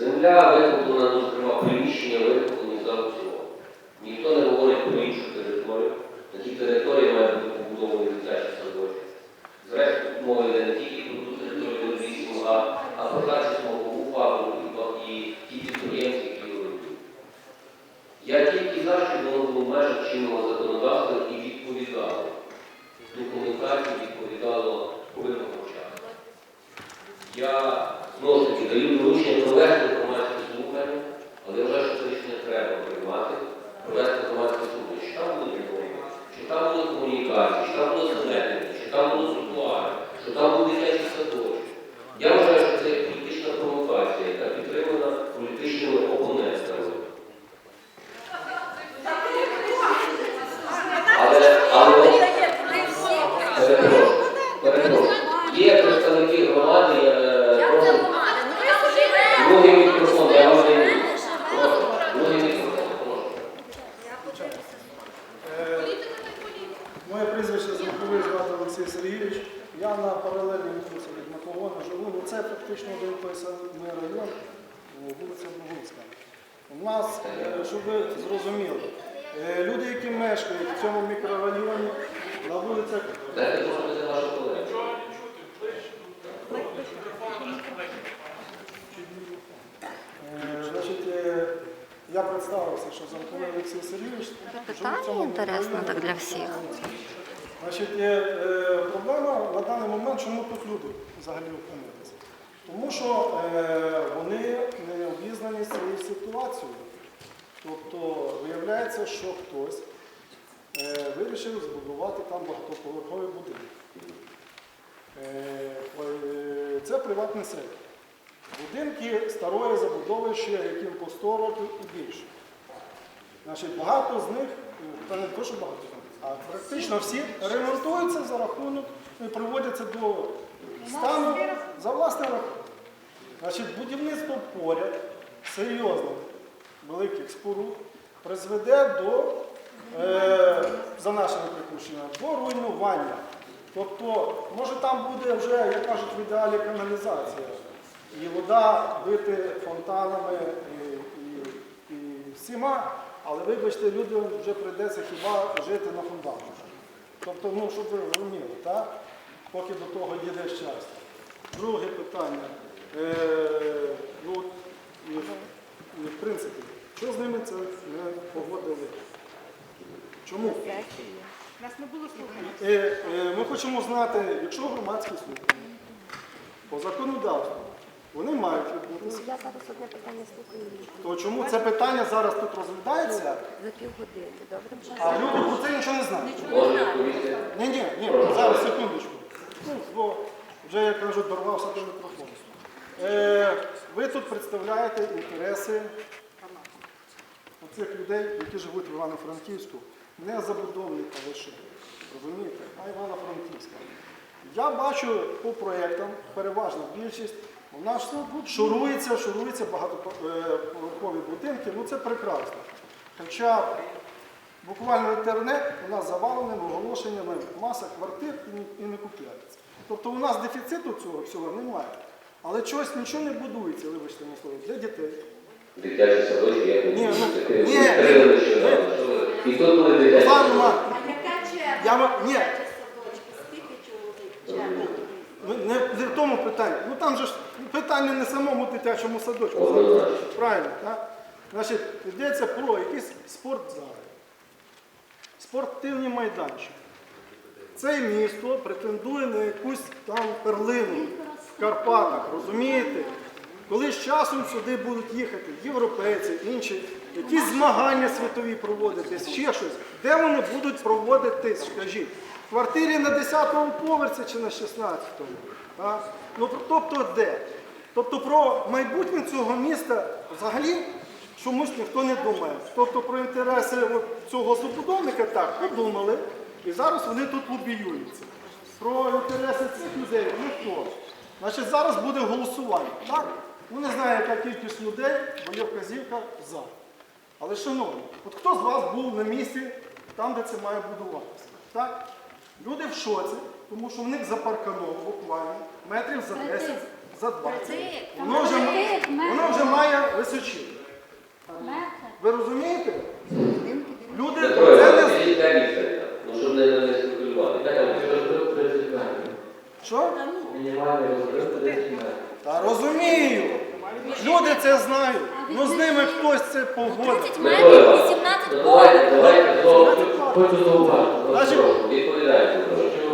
Земля викуплена, зокрема, приміщення викуплені за аукціон. Ніхто не говорить про іншу територію. На тій території має бути побудований дитячий садочок. Зрештою, мова йде не тільки про ту територію 8 а, про захист мого фабрику і, ті підприємці, які ведуть. Я тільки за, щоб воно було в межах чинного законодавства і відповідало. Документації відповідало вимогам. Я знову ж таки даю доручення провести громадські слухання, але я вважаю, що це рішення треба приймати, провести громадські слухання, що там буде дороги, що там буде комунікації, що там буде заметники, що там будуть тротуари, що там буде дитячий садочок. Я вважаю, що це політична провокація, яка підтримана політичними опонентами. Але, але перепрошую, перепрошую. Є представники громади, е, прошу. Другий мікрофон, я вам даю. Прошу, другий мікрофон, прошу. Е, Моє прізвище Замковий звати Олексій Сергійович. Я на паралельній вулиці від Макловона живу. Ну, це фактично той район, е, вулиця Богуцька. У нас, е, щоб ви зрозуміли, е, люди, які мешкають в цьому мікрорайоні, на вулицях Дайте послухати вашого колегу. Значить, я представився, що Замковий Олексій Сергійович. Питання інтересно так для всіх. Значить, проблема на даний момент, чому тут люди взагалі опинилися? Тому що е, вони не обізнані з цією ситуацією. Тобто виявляється, що хтось е, вирішив збудувати там багатоповерховий будинок. Е, Це приватний сектор. Будинки старої забудови ще яким по 100 років і більше. Значить, багато з них, та не то, що багато з них, а практично всі ремонтуються за рахунок і приводяться до стану за власний рахунок. Значить, будівництво поряд серйозних великих споруд призведе до, е, за нашими припущеннями, до руйнування. Тобто, може там буде вже, як кажуть, в ідеалі каналізація. І вода бити фонтанами і, і, і всіма, але вибачте, людям вже прийдеться хіба жити на фундаментах. Тобто, ну, щоб ви розуміли, так? поки до того їде час. Друге питання. Е, ну, і, і, в принципі, що з ними це не погодили? Чому? Нас не було слухання. Е, е, Ми хочемо знати, якщо громадські слухання по законодавству, вони мають відбутися, Я зараз одне питання слухаю то чому це питання зараз тут розглядається, за півгодини. Добре, а люди про це нічого не знають? Ні, ні, ні, зараз секундочку. Ну, бо вже, як кажуть, дорвався до мікрофону. Е, ви тут представляєте інтереси оцих людей, які живуть в Івано-Франківську, не забудовника лише, розумієте, а Івано-Франківська. Я бачу по проєктам, переважна більшість, у нас тут шурується, шурується багатоповерхові будинки, ну це прекрасно. Хоча буквально інтернет у нас завалений оголошеннями маса квартир і не купляється. Тобто у нас дефіциту цього всього немає. Але чогось нічого не будується, вибачте на слово, для дітей. Дитячий садочок, я Ні, ну, ні, ні. І тут Пан садочок. Роман, Яка черга? Я ні. Скільки чоловік? Черга. ну, не, не в тому питанні. Ну там же ж питання не самому дитячому садочку. Однозначно. Правильно, так? Значить, йдеться про якісь спортзали, спортивні майданчики. Це місто претендує на якусь там перлину в Карпатах, розумієте? Коли з часом сюди будуть їхати європейці, інші, якісь змагання світові проводитись, ще щось, де вони будуть проводитись, скажіть, в квартирі на 10-му поверсі чи на 16-му? Ну, тобто де? Тобто про майбутнє цього міста взагалі чомусь ніхто не думає. Тобто про інтереси цього забудовника так подумали, і зараз вони тут лобіюються. Про інтереси цих людей ніхто. Значить, Зараз буде голосування. Так? Ну, не знаю, яка кількість людей, бо є вказівка за. Але, шановні, от хто з вас був на місці там, де це має будуватися? Так? Люди в шоці, тому що в них запаркано буквально метрів за 10, за 20. Воно вже, воно вже має височити. Ви розумієте? Люди це Що? Та розумію. Люди це знають. Ну з ними хтось це погодить. 30 метрів, 18 Давайте, давайте, давайте, давайте, давайте,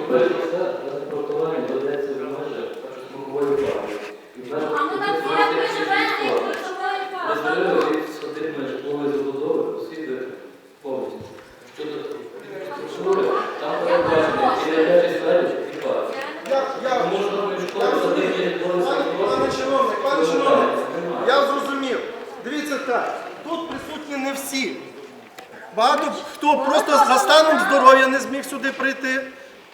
давайте, хто просто за станом здоров'я не зміг сюди прийти,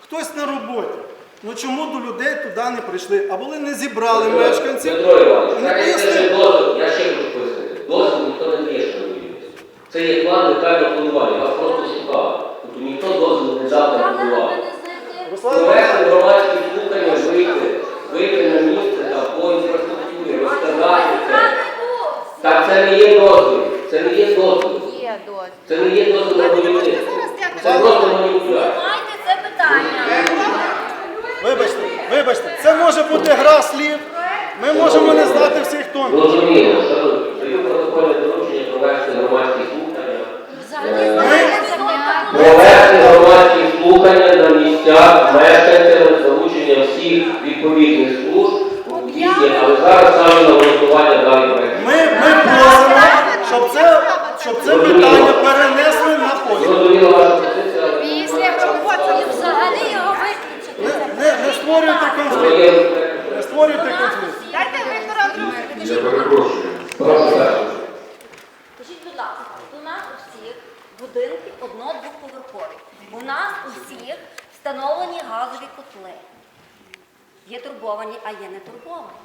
хтось на роботі. Ну чому до людей туди не прийшли? А були не зібрали мешканців. Петро Іванович, так як це ж дозвіл, я ще хочу пояснити. Дозвіл ніхто не дає, що вірите. Це є план детального планування, вас просто шукали. Тобто ніхто дозвіл не дав на. Руслан Провести громадські слухання, вийти, вийти на місце там, по інфраструктурі, розказати це. Так це не є дозвіл, це не є дозвіл. Є дозвіл. Це не є дозвіл на будівництво. Це просто маніпуляція. Знімайте це питання. Вибачте, вибачте, це може бути гра слів. Ми можемо не знати всіх тонкощів. Зрозуміло, що даю протокольне доручення провести громадські слухання. Взагалі Е, знаєте, що Провести громадські слухання на місцях мешканцями з залученням всіх відповідних служб у місті, але зараз саме на голосування даний проект. Ми, ми просимо, щоб це, щоб це питання перенесли на потім. Зрозуміла ваша позиція, але І взагалі його Не, виключити. не, не створюйте конфлікт. Не створюйте конфлікт. Дайте Віктора Андрійовича. Я перепрошую. прошу. Скажіть, будь ласка, у нас у всіх будинки одно-двоповерхові. У нас у всіх встановлені газові котли. Є турбовані, а є не турбовані.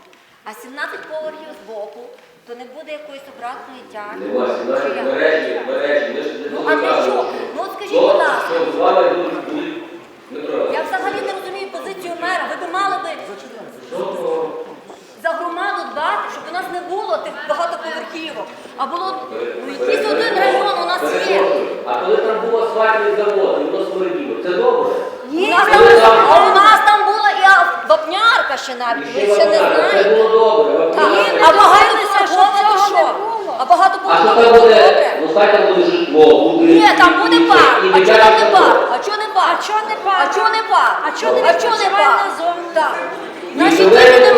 А 17 поверхів збоку, то не буде якоїсь обратної тяги. Нема Чи сценарію, як? мережі, мережі, ми ж не Ну а для чого? Ну от скажіть, будь ласка. Що з вами будуть будуть Дмитро. Я взагалі не розумію позицію мера. Ви б мали би за дбати, щоб у нас не було тих багатоповерхівок, а було ну, якийсь один район у нас є. А коли там був асфальтний завод, і воно смерділо, це добре? У нас там, а у нас там була і вапнярка ще навіть, ви ще не Це було добре. А багатоповерхова то що? А А що багатоповерхова там то буде? добре. Ну хай там буде житло, будинки. Ні, там буде і- парк. і А чого там не парк? А чого не парк? А чого не парк? А чого не парк? А чого не, а чого не парк? Наші діти не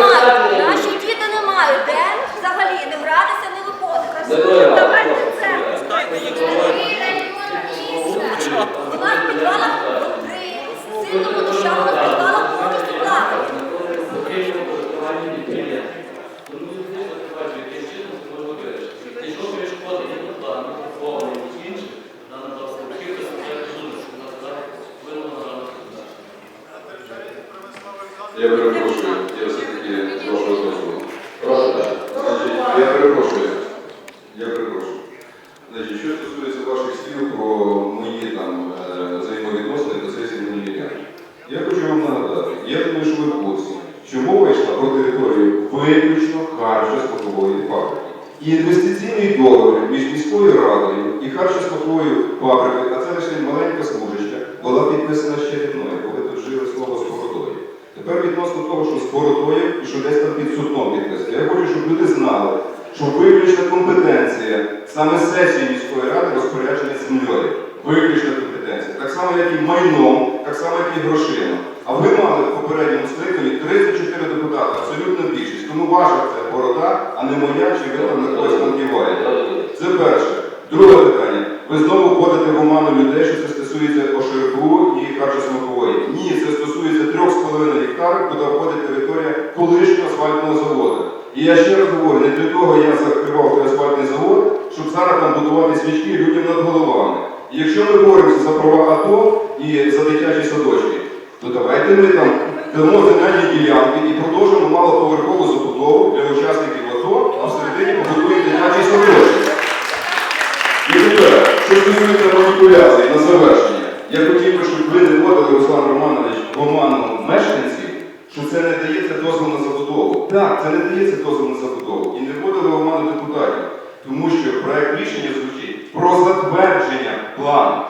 мають. Де взагалі не гратися, не виходити. Давайте це. У нас в підвалах три, сильно подушало, в підвалах повністю плавають. Фактично користування І інвестиційний договір між міською радою і харчо-смаковою фабрикою, а це лише маленька служаща, була підписана ще мною, коли тут жили слово з бородою. Тепер відносно того, що з бородою і що десь там під судном підписати. Я хочу, щоб люди знали, що виключна компетенція саме сесії міської ради розпорядження землею. Виключна компетенція. Так само, як і майном, так само, як і грошима. А ви мали в попередньому скликанні 34 депутати, абсолютно більшість. Тому ваша це борода, а не моя, чи ви там на когось киваєте. Це перше. Друге питання. Ви знову вводите в оману людей, що це стосується ОШРПУ і харчосмакової. Ні, це стосується 3,5 гектарів, куди входить територія колишнього асфальтного заводу. І я ще раз говорю, не для того я закривав той асфальтний завод, щоб зараз там будувати свічки людям над головами. І якщо ми боремося за права АТО і за дитячі садочки, то давайте ми там дамо земельні ділянки і продовжимо малоповерхову забудову для учасників АТО, а всередині побудуємо дитячий садочок. І тепер, що стосується маніпуляцій на завершення, я хотів би, щоб ви не вводили, Руслан Романович, в оману мешканців, що це не дається дозвіл на забудову. Так, це не дається дозвіл на забудову. І не вводили в оману депутатів. Тому що проект рішення звучить про затвердження плану.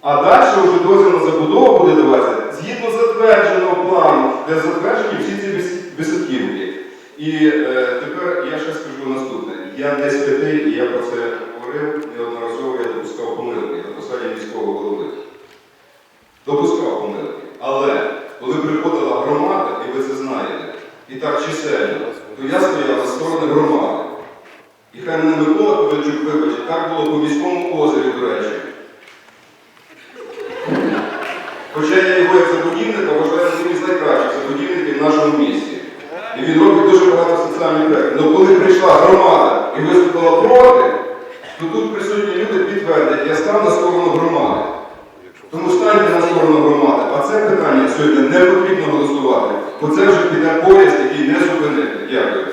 А далі вже дозвіл на забудову буде даватися згідно затвердженого плану, де затверджені всі ці вис- висотківки. І е, тепер я ще скажу наступне. Я не святий, і я про це говорив неодноразово, я допускав помилки на посаді міського голови. Допускав помилки. Але коли приходила громада, і ви це знаєте, і так чисельно, то я стояв на сторони громади. І хай мене Микола Ковальчук вибачить, так було по міському озері, до речі. Хоча я його як забудівника вважаю одним із найкращих забудівників в нашому місті. І він робить дуже багато соціальних проєктів. Але коли прийшла громада і виступила проти, то тут присутні люди підтвердять, я став на сторону громади. Тому станьте на сторону громади. А це питання сьогодні не потрібно голосувати, бо це вже піде поїзд, який не зупинити. Дякую.